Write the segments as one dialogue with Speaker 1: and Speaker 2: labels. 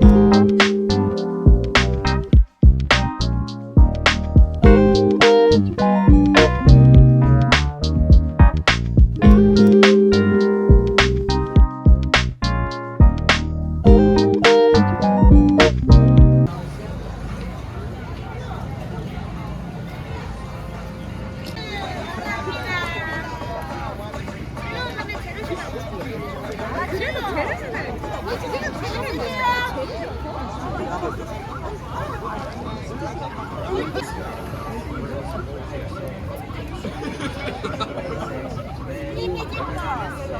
Speaker 1: Thank you.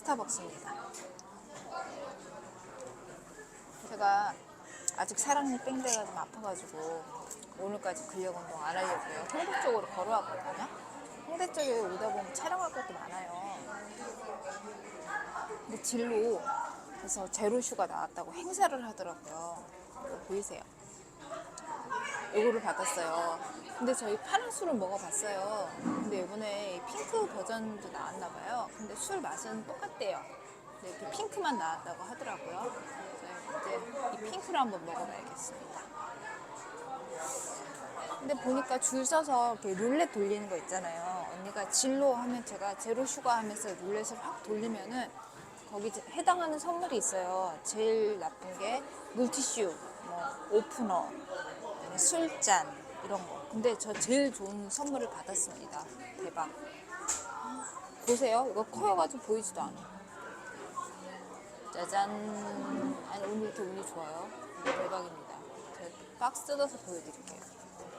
Speaker 1: 스타벅스입니다. 제가 아직 사랑니 뺑대가 좀 아파가지고 오늘까지 근력 운동 안 하려고요. 홍대 쪽으로 걸어왔거든요. 홍대 쪽에 오다 보면 촬영할 것도 많아요. 근데 진로 그래서 제로슈가 나왔다고 행사를 하더라고요. 보이세요? 요거를 받았어요. 근데 저희 파란 술을 먹어봤어요. 근데 이번에 핑크 버전도 나왔나 봐요. 근데 술 맛은 똑같대요. 근데 이렇게 핑크만 나왔다고 하더라고요. 그래서 이제 이 핑크를 한번 먹어봐야겠습니다. 근데 보니까 줄 서서 이렇게 룰렛 돌리는 거 있잖아요. 언니가 진로 하면 제가 제로 슈가 하면서 룰렛을 확 돌리면은 거기 해당하는 선물이 있어요. 제일 나쁜 게 물티슈, 뭐 오프너, 술잔 이런 거. 근데 저 제일 좋은 선물을 받았습니다. 대박. 보세요. 이거 커여가지고 보이지도 않아. 짜잔. 아니 오늘 이렇게 운이 좋아요. 대박입니다. 제가 박스 뜯어서 보여드릴게요.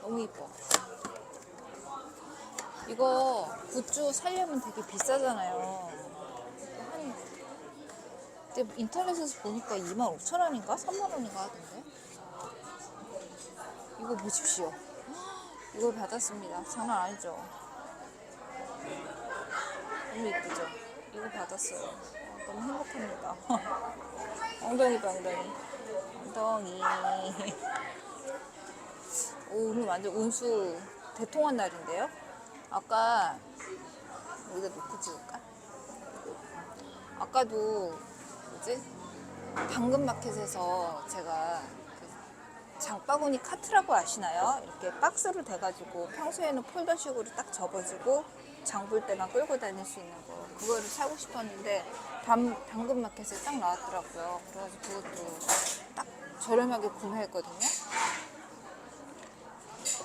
Speaker 1: 너무 이뻐. 이거 굿즈 살려면 되게 비싸잖아요. 한 근데 인터넷에서 보니까 25,000원인가 3만 원인가 하던데 이거 보십시오. 이걸 받았습니다. 장난 아니죠? 너무 이쁘죠? 이거 받았어요. 어, 너무 행복합니다. 엉덩이 봐 엉덩이. 엉덩이. 오, 오늘 완전 운수 대통한 날인데요? 아까 여기다 놓고 찍을까? 아까도 뭐지? 당근마켓에서 제가 그 장바구니 카트라고 아시나요? 이렇게 박스로 돼가지고 평소에는 폴더식으로 딱 접어지고 장 볼 때만 끌고 다닐 수 있는 거 그거를 사고 싶었는데 당, 당근마켓에 딱 나왔더라고요. 그래가지고 그것도 딱 저렴하게 구매했거든요.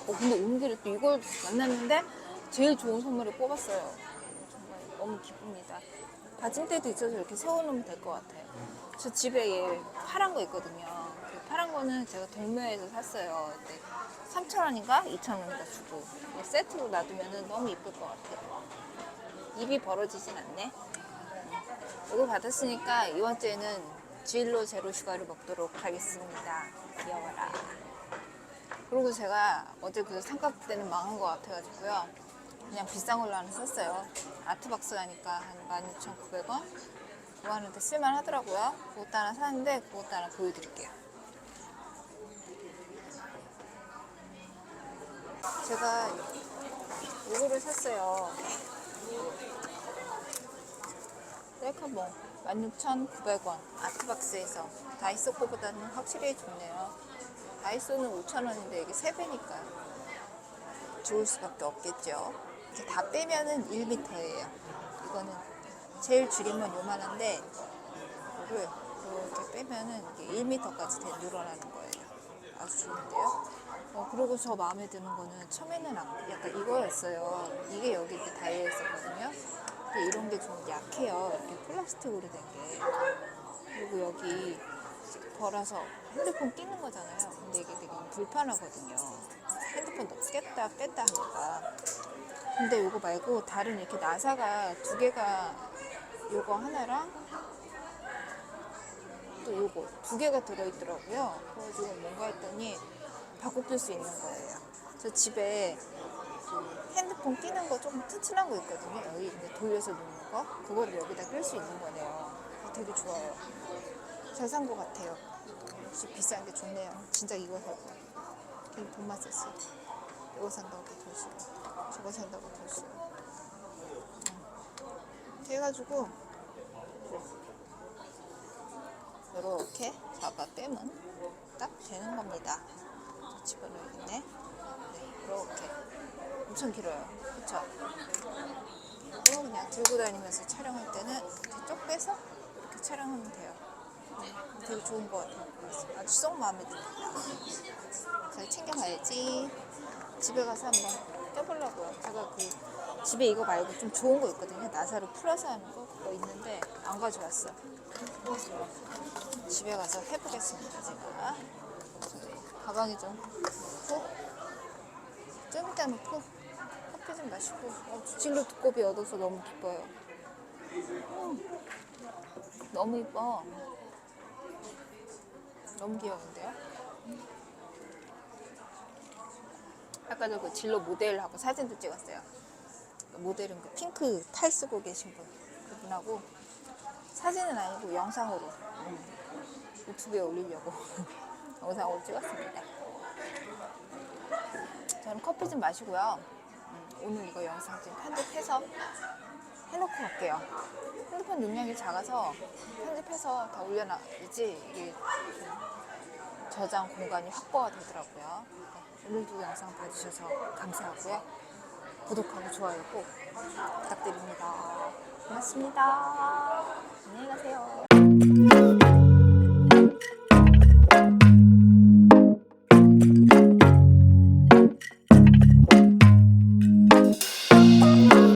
Speaker 1: 어, 근데 길에 또 이걸 만났는데 제일 좋은 선물을 뽑았어요. 정말 너무 기쁩니다. 받침대도 있어서 이렇게 세워놓으면 될 것 같아요. 저 집에 얘 파란 거 있거든요. 그 파란 거는 제가 동묘에서 샀어요. 근데 3,000원인가 2,000원인가 주고 세트로 놔두면 너무 이쁠 것 같아요. 입이 벌어지진 않네. 이거 받았으니까 이번 주에는 주일로 제로 슈가를 먹도록 하겠습니다. 귀여워라. 그리고 제가 어제 그 삼각 때는 망한 것 같아가지고요. 그냥 비싼 걸로 하나 샀어요. 아트박스 가니까 한 16,900원? 그거 하는데 쓸만 하더라고요. 그것도 하나 샀는데 그것도 하나 보여드릴게요. 제가 이거를 샀어요. 셀카봉 16,900원 아트박스에서 다이소 거보다는 확실히 좋네요. 다이소는 5,000원인데 이게 3배니까 좋을 수밖에 없겠죠. 이렇게 다 빼면은 1m예요. 이거는 제일 줄이면 요만한데 이거를 이렇게 빼면은 이게 1m까지 늘어나는 거예요. 아주 좋은데요. 어, 그리고 저 마음에 드는 거는 처음에는 안- 약간 이거였어요. 이게 여기 이렇게 달려 있었거든요. 근데 이런 게 좀 약해요. 이렇게 플라스틱으로 된 게. 그리고 여기 벌어서 핸드폰 끼는 거잖아요. 근데 이게 되게 불편하거든요. 핸드폰 넣 깼다 뺐다 하니까. 근데 이거 말고 다른 이렇게 나사가 두 개가 요거 하나랑 또 요거 두 개가 들어있더라고요. 그래가지고 뭔가 할 봤더니 바꿔 낄 수 있는 거예요. 저 집에 그 핸드폰 끼는 거 조금 튼튼한 거 있거든요. 여기 이제 돌려서 놓는 거. 그거를 여기다 낄 수 있는 거네요. 되게 좋아요. 잘 산 거 같아요. 역시 비싼 게 좋네요. 진짜 이거 살 거예요. 되게 돈만 썼어요. 이거 산다고 돈 쓰고, 저거 산다고 돈 쓰고. 음. 그래가지고, 이렇게 잡아 빼면 딱 되는 겁니다. 자, 집어넣어야겠네. 네, 이렇게. 엄청 길어요. 그쵸? 이거 그냥 들고 다니면서 촬영할 때는 이렇게 쭉 빼서 이렇게 촬영하면 돼요. 네, 되게 좋은 것 같아요. 아주 쏙 마음에 듭니다. 잘 챙겨가야지. 집에 가서 한번 껴보려고요. 제가 그 집에 이거 말고 좀 좋은 거 있거든요. 나사로 풀어서 하는 거 그거 있는데 안 가져왔어. 집에 가서 해보겠습니다. 제가 넣고 좀 이따 놓고 커피 좀 마시고 어, 진로 두꺼비 얻어서 너무 기뻐요. 음, 너무 이뻐. 너무 귀여운데요? 아까 저 그 진로 모델하고 사진도 찍었어요. 그 모델은 그 핑크 탈 쓰고 계신 분 그분하고 사진은 아니고 영상으로 음, 유튜브에 올리려고 영상으로 찍었습니다. 저는 커피 좀 마시고요. 음, 오늘 이거 영상 지금 편집해서 해놓고 갈게요. 핸드폰 용량이 작아서 편집해서 다 올려놔야지 이게 좀 저장 공간이 확보가 되더라고요. 네, 오늘도 영상 봐주셔서 감사하고요. 구독하고 좋아요 꼭 부탁드립니다. 고맙습니다. 안녕히 가세요.